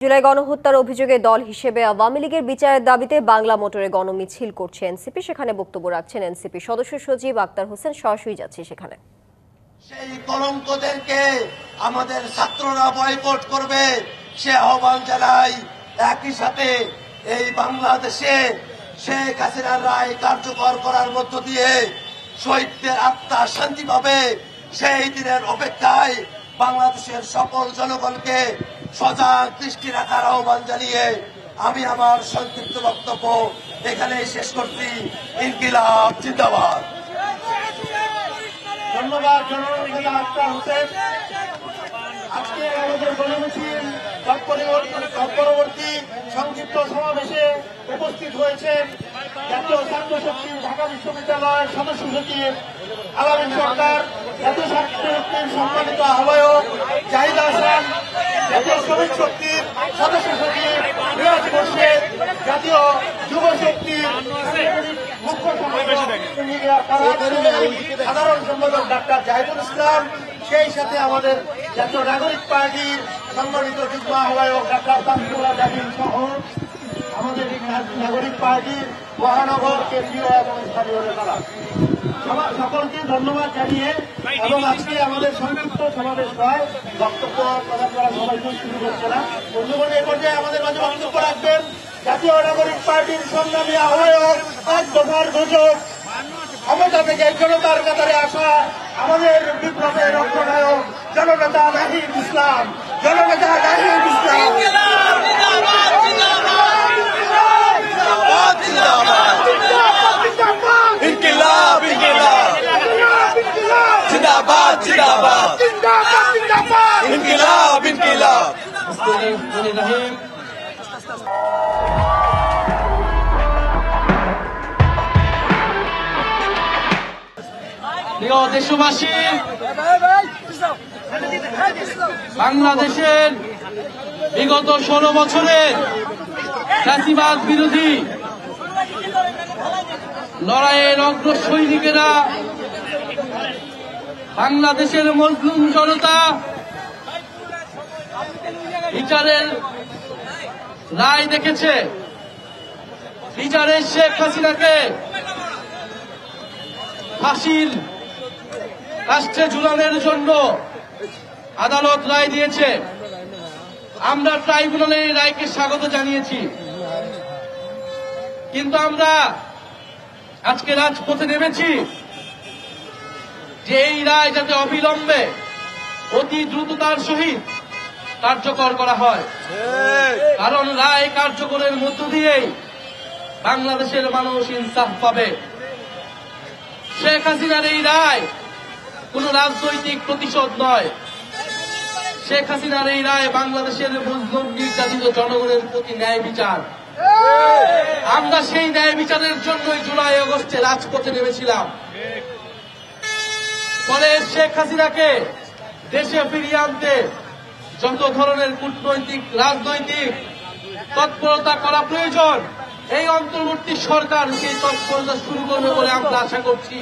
জুলাই গণহত্যার অভিযোগে দল হিসেবে আওয়ামী লীগের বিচারের দাবিতে বাংলা মোটরে গণমিছিল করছে এনসিপি। সেখানে বক্তব্য রাখছেন এনসিপি সদস্য সচিব আক্তার হোসেন, সরাসরি যাচ্ছে সেখানে। সেই কলঙ্কদেরকে আমাদের ছাত্ররা বয়কট করবে, সে আহ্বান জানাই একই সাথে এই বাংলাদেশে শেখ হাসিনার রায় কার্যকর করার মধ্য দিয়ে শহীদদের আত্মা শান্তি পাবে সেই দিনের অপেক্ষায় বাংলাদেশের সকল জনগণকে সজাগ দৃষ্টি রাখার আহ্বান জানিয়ে আমি আমার সংক্ষিপ্ত বক্তব্য এখানেই শেষ করছি। ইনকিলাব, জিন্দাবাদ। সংক্ষিপ্ত সমাবেশে উপস্থিত হয়েছেন সদস্য সচিব সম্মানিত আহ্বায়ক জাহিদ শ্রমিক শক্তির সদস্য সচিব মোর্শেদ জাতীয় যুব শক্তির মুখ্য সাধারণ সম্পাদক ডাক্তার জাহিদুল ইসলাম সেই সাথে আমাদের জাতীয় নাগরিক পার্টির সম্মানিত যুগ্ম আহ্বায়ক ডাক্তার তাসুল্লাহ জাহিদ সহ আমাদের নাগরিক পার্টির মহানগর কেন্দ্রীয় এবং স্থানীয় নেতারা। সকলকে ধন্যবাদ জানিয়ে এবং আজকে আমাদের সংক্ষিপ্ত সমাবেশ হয়। বক্তব্য প্রদান করা সবাইকে শুরু করছে না। বন্ধুগণ এই পর্যায়ে আমাদের মাঝে বক্তব্য রাখবেন জাতীয় নাগরিক পার্টির সংগ্রামী আহ্বায়ক এক দফার ঘোষক ক্ষমতা থেকে জনতার কাতারে আসা আমাদের বিপ্লবের রক্ষনায়ক জননেতা নাহিদ ইসলাম। জননেতা নাহিদ ইসলাম ইনকিলাব ইনকিলাব জিন্দাবাদ জিন্দাবাদ ইনকিলাব দেশবাসী বাংলাদেশের বিগত ষোলো বছরের চাষিবাদ বিরোধী লড়াইয়ের অগ্র সৈনিকেরা বাংলাদেশের মজলুম জনতা বিচারের রায় দেখেছে। বিচারের শেখ হাসিনাকে ফাঁসির রাষ্ট্রে ঝুলানোর জন্য আদালত রায় দিয়েছে। আমরা ট্রাইব্যুনালের এই রায়কে স্বাগত জানিয়েছি। কিন্তু আমরা আজকে রাজপথে নেমেছি যে এই রায় যাতে অবিলম্বে অতি দ্রুততার সহিত কার্যকর করা হয়। কারণ রায় কার্যকরের মধ্য দিয়েই বাংলাদেশের মানুষ ইনসাফ পাবে। শেখ হাসিনার এই রায় কোন রাজনৈতিক প্রতিশোধ নয়। শেখ হাসিনার এই রায় বাংলাদেশের মুসলিম নির্যাতিত জনগণের প্রতি ন্যায় বিচার। আমরা সেই ন্যায় বিচারের জন্যই জুলাই আগস্টে রাজপথে নেমেছিলাম। ফলে শেখ হাসিনাকে দেশে ফিরিয়ে আনতে যত ধরনের কূটনৈতিক, রাজনৈতিক তৎপরতা করা প্রয়োজন, এই অন্তর্বর্তী সরকার সেই তৎপরতা শুরু করবে বলে আমরা আশা করছি।